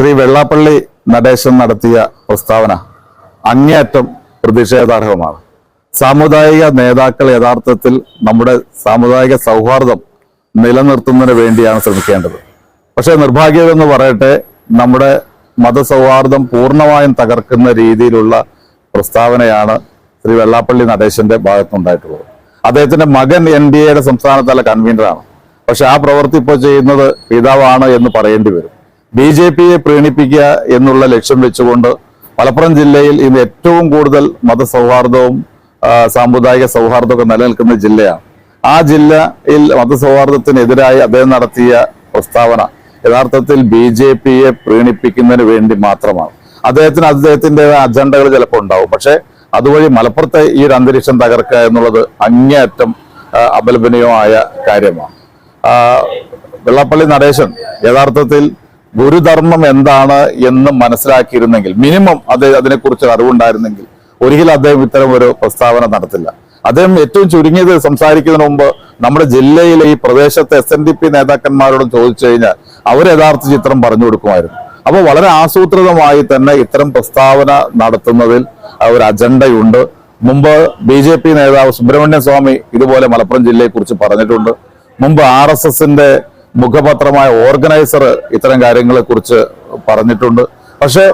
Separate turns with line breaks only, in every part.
ശ്രീ വെള്ളാപ്പള്ളി നടേശൻ നടത്തിയ പ്രസ്താവന അങ്ങേയറ്റം പ്രതിഷേധാർഹമാണ് സാമുദായിക നേതാക്കൾ യഥാർത്ഥത്തിൽ നമ്മുടെ സാമുദായിക സൗഹാർദ്ദം നിലനിർത്തുന്നതിന് വേണ്ടിയാണ് ശ്രമിക്കേണ്ടത്. പക്ഷേ നിർഭാഗ്യമെന്ന് പറയട്ടെ നമ്മുടെ മതസൗഹാർദ്ദം പൂർണമായും തകർക്കുന്ന രീതിയിലുള്ള പ്രസ്താവനയാണ് ശ്രീ വെള്ളാപ്പള്ളി നടേശന്റെ ഭാഗത്തുണ്ടായിട്ടുള്ളത് അദ്ദേഹത്തിന്റെ മകൻ എൻ ഡി എയുടെ സംസ്ഥാനതല കൺവീനറാണ്. പക്ഷെ ആ പ്രവൃത്തി ഇപ്പോൾ ചെയ്യുന്നത് പിതാവാണ് എന്ന് പറയേണ്ടി വരും. ബി ജെ പിയെ പ്രീണിപ്പിക്കുക എന്നുള്ള ലക്ഷ്യം വെച്ചുകൊണ്ട് മലപ്പുറം ജില്ലയിൽ ഇന്ന് ഏറ്റവും കൂടുതൽ മതസൗഹാർദ്ദവും സാമുദായിക സൗഹാർദ്ദമൊക്കെ നിലനിൽക്കുന്ന ജില്ലയാണ്. ആ ജില്ലയിൽ മതസൗഹാർദ്ദത്തിനെതിരായി അദ്ദേഹം നടത്തിയ പ്രസ്താവന യഥാർത്ഥത്തിൽ ബി ജെ പിയെ പ്രീണിപ്പിക്കുന്നതിന് വേണ്ടി മാത്രമാണ്. അദ്ദേഹത്തിന് അദ്ദേഹത്തിന്റെ അജണ്ടകൾ ചിലപ്പോൾ ഉണ്ടാവും. പക്ഷെ അതുവഴി മലപ്പുറത്തെ ഈ ഒരു അന്തരീക്ഷം തകർക്കുക എന്നുള്ളത് അങ്ങേയറ്റം അപലപനീയമായ കാര്യമാണ്. വെള്ളാപ്പള്ളി നടേശൻ യഥാർത്ഥത്തിൽ ഗുരുധർമ്മം എന്താണ് എന്ന് മനസ്സിലാക്കിയിരുന്നെങ്കിൽ മിനിമം അത് അതിനെക്കുറിച്ച് അറിവുണ്ടായിരുന്നെങ്കിൽ ഒരിക്കലും അദ്ദേഹം ഇത്തരം ഒരു പ്രസ്താവന നടത്തില്ല. അദ്ദേഹം ഏറ്റവും ചുരുങ്ങിയത് സംസാരിക്കുന്നതിന് മുമ്പ് നമ്മുടെ ജില്ലയിലെ ഈ പ്രദേശത്തെ എസ് എൻ ഡി പി നേതാക്കന്മാരോട് ചോദിച്ചു കഴിഞ്ഞാൽ അവർ യഥാർത്ഥ ചിത്രം പറഞ്ഞു കൊടുക്കുമായിരുന്നു. അപ്പോൾ വളരെ ആസൂത്രിതമായി തന്നെ ഇത്തരം പ്രസ്താവന നടത്തുന്നതിൽ ഒരു അജണ്ടയുണ്ട്. മുമ്പ് ബി ജെ പി നേതാവ് സുബ്രഹ്മണ്യ സ്വാമി ഇതുപോലെ മലപ്പുറം ജില്ലയെക്കുറിച്ച് പറഞ്ഞിട്ടുണ്ട്. മുമ്പ് ആർ എസ് എസിന്റെ മുഖപത്രമായ ഓർഗനൈസർ ഇത്തരം കാര്യങ്ങളെ കുറിച്ച് പറഞ്ഞിട്ടുണ്ട്. പക്ഷെ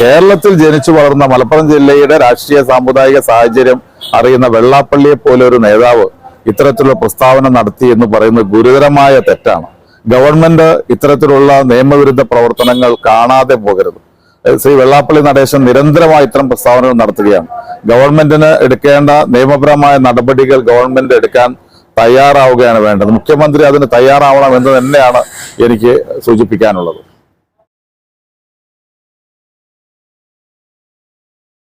കേരളത്തിൽ ജനിച്ചു വളർന്ന മലപ്പുറം ജില്ലയുടെ രാഷ്ട്രീയ സാമുദായിക സാഹചര്യം അറിയുന്ന വെള്ളാപ്പള്ളിയെ പോലെ ഒരു നേതാവ് ഇത്തരത്തിലുള്ള പ്രസ്താവന നടത്തി എന്ന് പറയുന്നത് ഗുരുതരമായ തെറ്റാണ്. ഗവൺമെന്റ് ഇത്തരത്തിലുള്ള നിയമവിരുദ്ധ പ്രവർത്തനങ്ങൾ കാണാതെ പോകരുത്. ശ്രീ വെള്ളാപ്പള്ളി നടേശൻ നിരന്തരമായി ഇത്തരം പ്രസ്താവനകൾ നടത്തുകയാണ്. ഗവൺമെന്റിന് എടുക്കേണ്ട നിയമപരമായ നടപടികൾ ഗവൺമെന്റ് എടുക്കാൻ തയ്യാറാവുകയാണ് വേണ്ടത്. മുഖ്യമന്ത്രി അതിന് തയ്യാറാവണം എന്ന് തന്നെയാണ് എനിക്ക് സൂചിപ്പിക്കാനുള്ളത്.